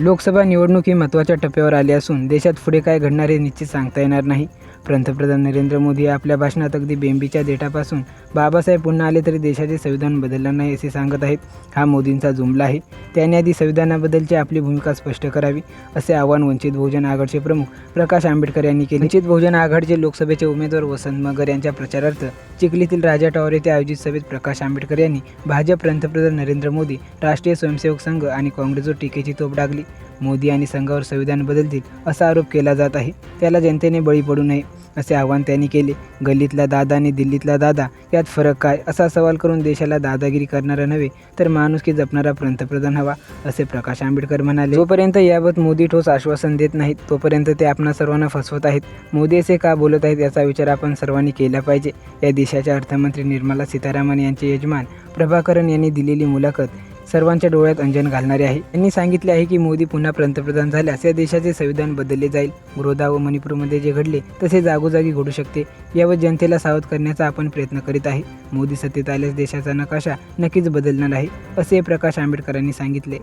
लोकसभा निवडणूक ही महत्त्वाच्या टप्प्यावर आली असून देशात पुढे काय घडणार हे निश्चित सांगता येणार नाही. पंतप्रधान नरेंद्र मोदी आपल्या भाषणात अगदी बेंबीच्या देठापासून बाबासाहेब पुन्हा आले तरी देशाचे संविधान बदलणार नाही असे सांगत आहेत. हा मोदींचा जुमला आहे. त्याने आधी संविधानाबद्दलची आपली भूमिका स्पष्ट करावी असे आवाहन वंचित बहुजन आघाडीचे प्रमुख प्रकाश आंबेडकर यांनी केले. वंचित बहुजन आघाडीचे लोकसभेचे उमेदवार वसंत मगर यांच्या प्रचारार्थ चिखलीतील राजा टॉवर येथे आयोजित सभेत प्रकाश आंबेडकर यांनी भाजप पंतप्रधान नरेंद्र मोदी राष्ट्रीय स्वयंसेवक संघ आणि काँग्रेसवर टीकेची तोप डागली. मोदी आणि संघावर संविधान बदलतील असा आरोप केला जात आहे. त्याला जनतेने बळी पडू नये असे आवाहन त्यांनी केले. गल्लीतला दादा आणि दिल्लीतला दादा यात फरक काय? असा सवाल करून देशाला दादागिरी करणारा नव्हे तर माणुसकी जपणारा पंतप्रधान हवा असे प्रकाश आंबेडकर म्हणाले. जोपर्यंत याबाबत मोदी ठोस आश्वासन देत नाहीत तोपर्यंत ते आपणा सर्वांना फसवत आहेत. मोदी असे का बोलत आहेत याचा विचार आपण सर्वांनी केला पाहिजे. या देशाच्या अर्थमंत्री निर्मला सीतारामन यांचे यजमान प्रभाकरन यांनी दिलेली मुलाखत सर्वांच्या डोळ्यात अंजन घालणारे आहे. त्यांनी सांगितले आहे की मोदी पुन्हा पंतप्रधान झाल्यास या देशाचे संविधान बदलले जाईल. गुरोदा व मणिपूरमध्ये जे घडले तसे जागोजागी घडू शकते. यावर जनतेला सावध करण्याचा आपण प्रयत्न करीत आहे. मोदी सत्तेत आल्यास देशाचा नकाशा नक्कीच बदलणार आहे असे प्रकाश आंबेडकरांनी सांगितले.